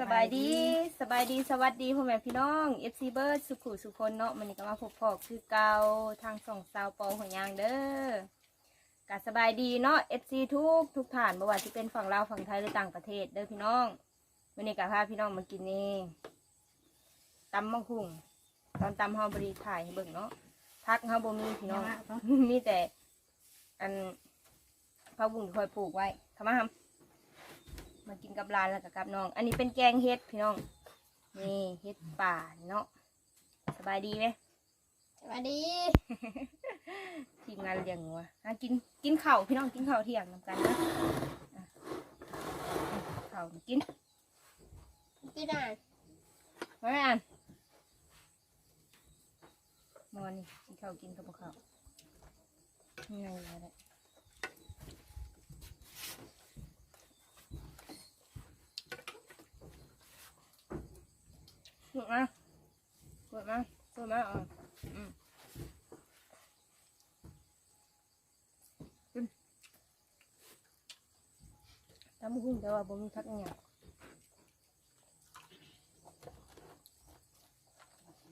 สบายดีสบายดีสวัสดีพ่อแม่พี่น้องเอฟซีเบิร์ดสุขุสุคนเนาะมันนี่ก็มาพบพอคือเก่าทางสองสาวปอหัวยางเด้อกะสบายดีเนาะเอฟซีทุกทุกฐานบ่ว่าที่เป็นฝั่งลาวฝั่งไทยหรือต่างประเทศเด้อพี่น้องมันนี่ก็พาพี่น้องมากินนี่ตำมังคุงตอนตำเฮาบริถ่ายให้เบิ่งเนาะพักเฮาบ่มีพี่น้องมีแต่อันพระบุญที่คอยปลูกไว้ทำมาทำ มากินกับร้านแล้วกับกับน้อง อันนี้เป็นแกงเฮ็ดพี่น้อง นี่เฮ็ดป่าเนาะ สบายดีไหมสวัสดี ทีมงานเลี้ยงงัวอะกินกินข้าวพี่น้องกินข้าวเที่ยงนำกันนะอะข้าวกินพี่นายมาไม่อ่านมอนี่กินข้าวกินกับข้าวนี่ไงมาได้ เปิดมาเปิดมาเปิดมาอะอืมกินตำหุ่งแต่ว่าบ่มีพักอหย่าง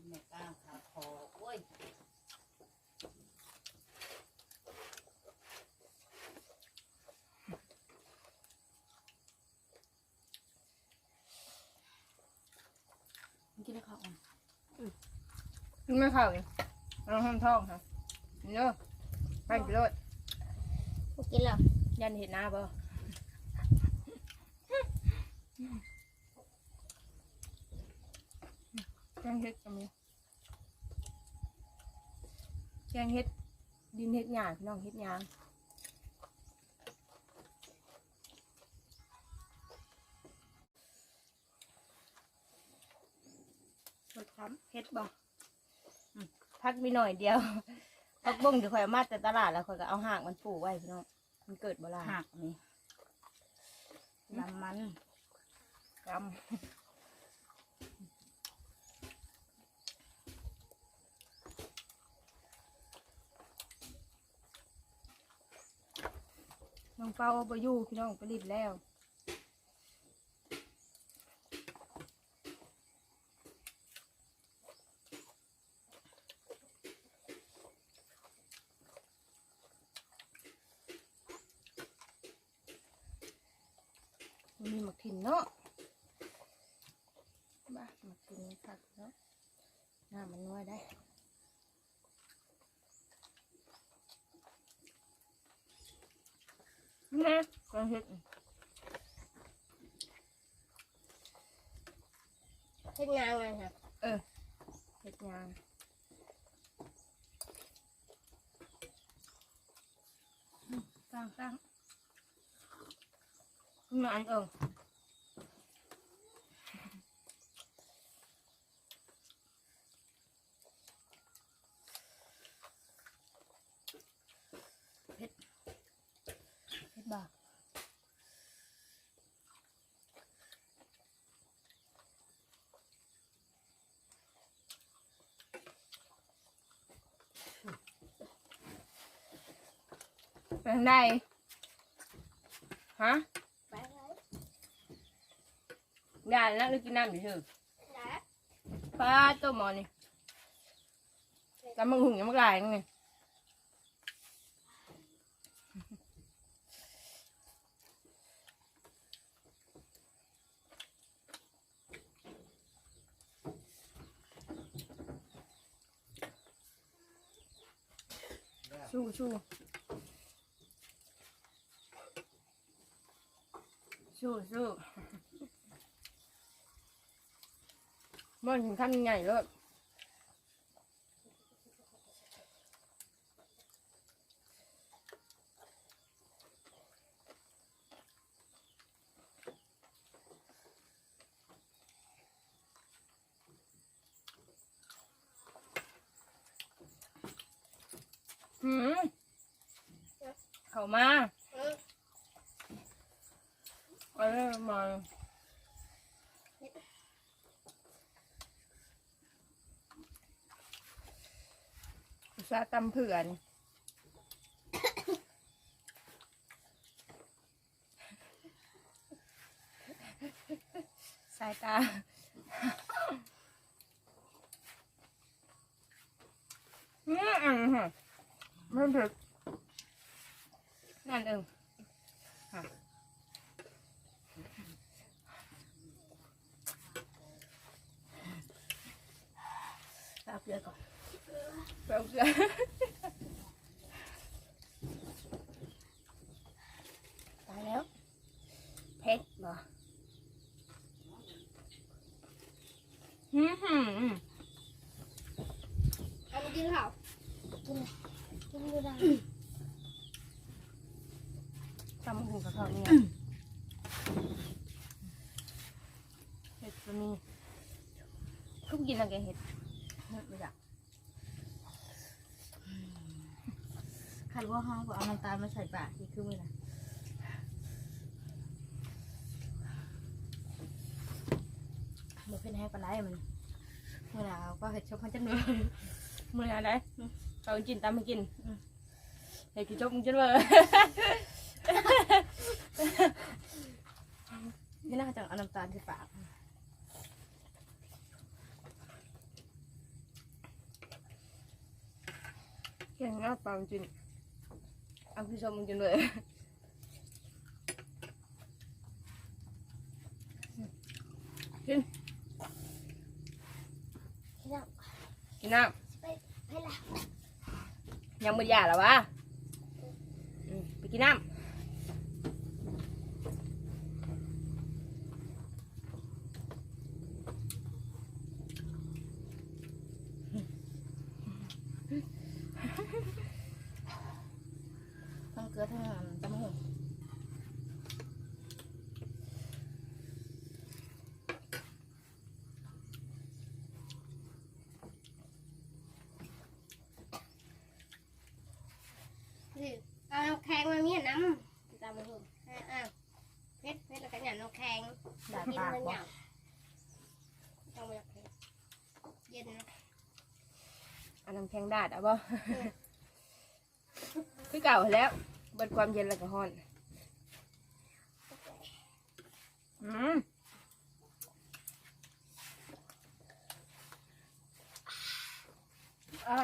ไม่กล้าขาคอโอ้ย กินข้าวอ่อน กินไม่เข้าเลยเราห้องท้องค่ะนี่เนาะไปกินรถกินแล้วยันเห็นหน้าบ่แกงเห็ดก็มีแกงเห็ดดินเห็ดหยาพี่น้องเห็ดหยางรสช้ำเห็ดบ่อืม พักมีหน่อยเดียว พักบุ้งเดี๋ยวข่อยเอามาแต่ตลาดแล้วข่อยก็เอาหากมันปลูกไว้พี่น้องมันเกิดบ่ล่ะหักนี่ลำมันกำน้องเป้าเอาไปอยู่พี่น้องไปรีบแล้ว มีหมักถิ่นเนาะบ้าหมักถิ่นผักเนาะน้า มันนัวได้นี่ก็เห็ดเฮ็ดงานไงค่ะเห็ดยางอืมตั้งตั้งงานเออเผ็ดเผ็ดบ้า เป็นไงฮะไปเลยยายนะหรือกินน้ำอยู่เถอะ นะ ป้าตัวหมอนี่กำมังหุ่งยังไม่กลายนี่ สู้สู้มันถึงขั้นใหญ่เลยหืมเข้ามา อออะไรมาอุตสาห์ตำเผื่อน สายตา อืมอืมอืมมันเผ็ดนั่นเองค่ะ อาเกลือก่อนเอาเกลือตายแล้วเผ็ดเหรออืมหืมเอามากินข้าวกินกินดูได้ตำหูกับเขาเนี่ยเห็ดจะมีทุกกินอะไรเห็ดเห็ดไม่อยาก คันว่าห้องก็เอาน้ำตาลมาใส่ปากที่คือมือนะมันเป็นให้ปลาไหลมันเมื่อเราก็เห็ดชกมันจะเหนื่อยมืออะไรเขากินตามมากินเห็ดกินจบมึงจนเบอร์นี่น่าจะเอาน้ำตาลใส่ปากเก่งมากเปล่าจริงเอาพี่ชมมึงจนเบอร์กินที่นั่ง กินน้ไปไปละำยังไม่หย่าหรอวะอืมไปกินน้ ทั้งเกลือทั้งตำหู นี่เอาน้ำแข็งมาเมียน้ำตามมาหุ่นอ่าอ่าเพชรเพชรแล้วก็หยาดน้ำแข็ง ดาด กินปากมันบ่หยาบต้องมาเพชรเย็นนะำอันน้ำแข็งดาดเอาบ่คือเก่าแล้วเบิดความเย็นแล้วก็ฮ้อนอืมอ่า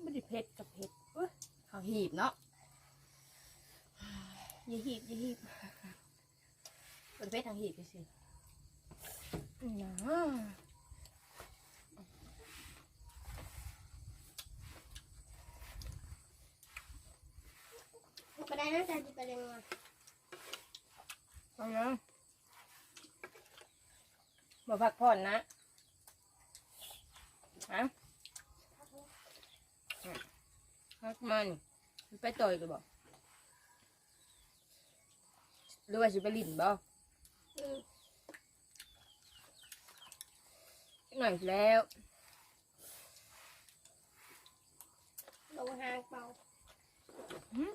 ไม่ได้เผ็ดกับเผ็ดเว้ย เขาหีบเนาะ อย่าหีบอย่าหีบเป็นเพชรทางหีบไปสินะไปได้นะจ๊ะจะไปเรียนมาเอาละมาพักผ่อนนะฮะพักมันไปต่อยกันบ่ หรือว่าสิไปลินบ่อืมหน่อยแล้วลงหางเปล่าหืม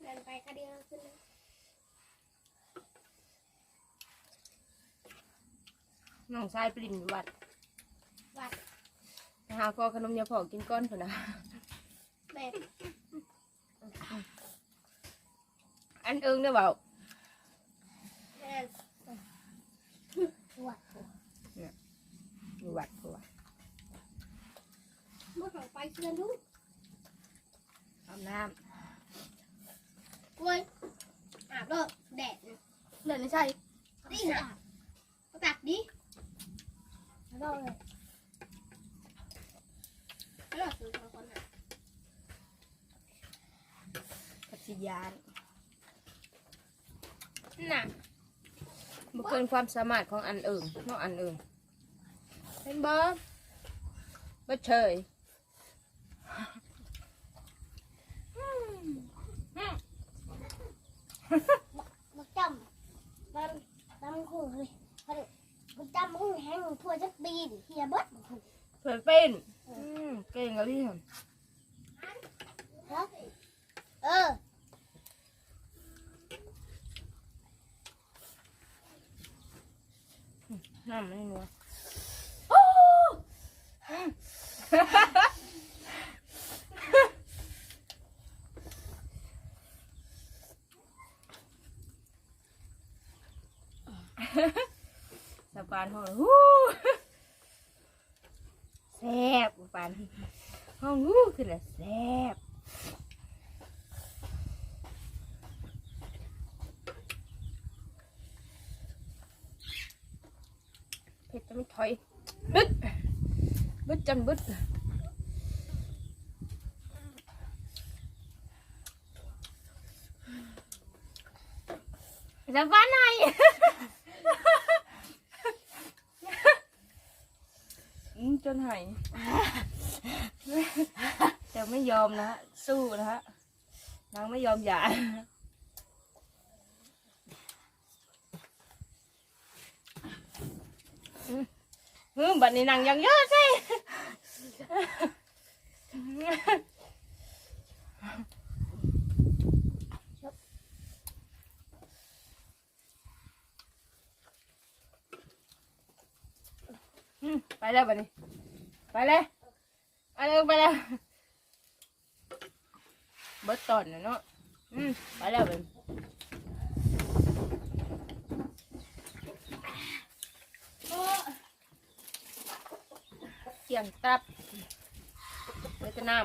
เดินไปคดียวขึ้นนะน้องชายไปลินอยู่วัดวัดไปหาคอขนมยาพอกินก้อนคนนะแม่อันเอิงได้เปล่าแม่วัดอยู่วัดเพราะว่าเมื่อของไปเชื่อลูกอาบน้กล้วยอาบ เลิกแดดนะเล่นไม่ใช่นี่นะก็ตัดดิแล้วก็เลยแล้วเราซื้อของค นหาปฏิญาณำน่ะบุคคลความสามารถของอันเอิงเนอกอันเอิงเห็นบ่บ่เฉยบักจำมันจำหูเลยบักจำหูแห้งทั่วจะปีนเฮียเบิดบักหูเพื่อนเป็นอืมเก่งกับพี่เหรอฮะเออ น้ำไม่นัวสะปานห้องฮู้แซ่บสะปานห้องฮู้คือแหละแซ่บเผ็ดจะไม่ถอยบึด บึดจนบึดสะปานไหนอืมจนหายแต่ไม่ ไม่ยอมหย่าอืมอืมบัดนี้นางยังเยอะใช่อืมไปแล้วบัดนี้ไปเลยไปเลยไปแล้วเบิดตอนนะเนาะอืมไปแล้วบัดเกี่ยงตับ จะนาม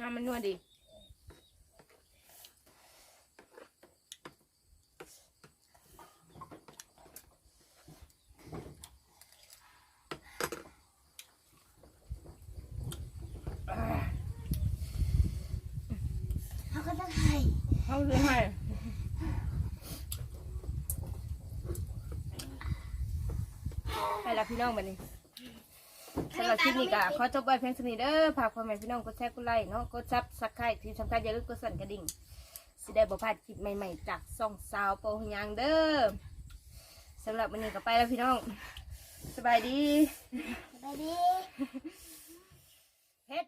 น้ำมันนัวดี เขาก็จะให้ เขาซื้อให้ ไปแล้วพี่น้องบัดนี้สำหรับคลิปนี้ก็ขอจบไว้เพียงเท่านี้เด้อฝากพ่อแม่พี่น้องกดแชร์กดไลค์เนาะกดซับสไครต์ที่สำคัญอย่าลืมกดสั่นกระดิ่งสิได้บ่พลาดคลิปใหม่ๆจากซ่องสาวโปรหงยางเด้อสำหรับวันนี้ก็ไปแล้วพี่น้องสบายดีไปดีเฮ็ด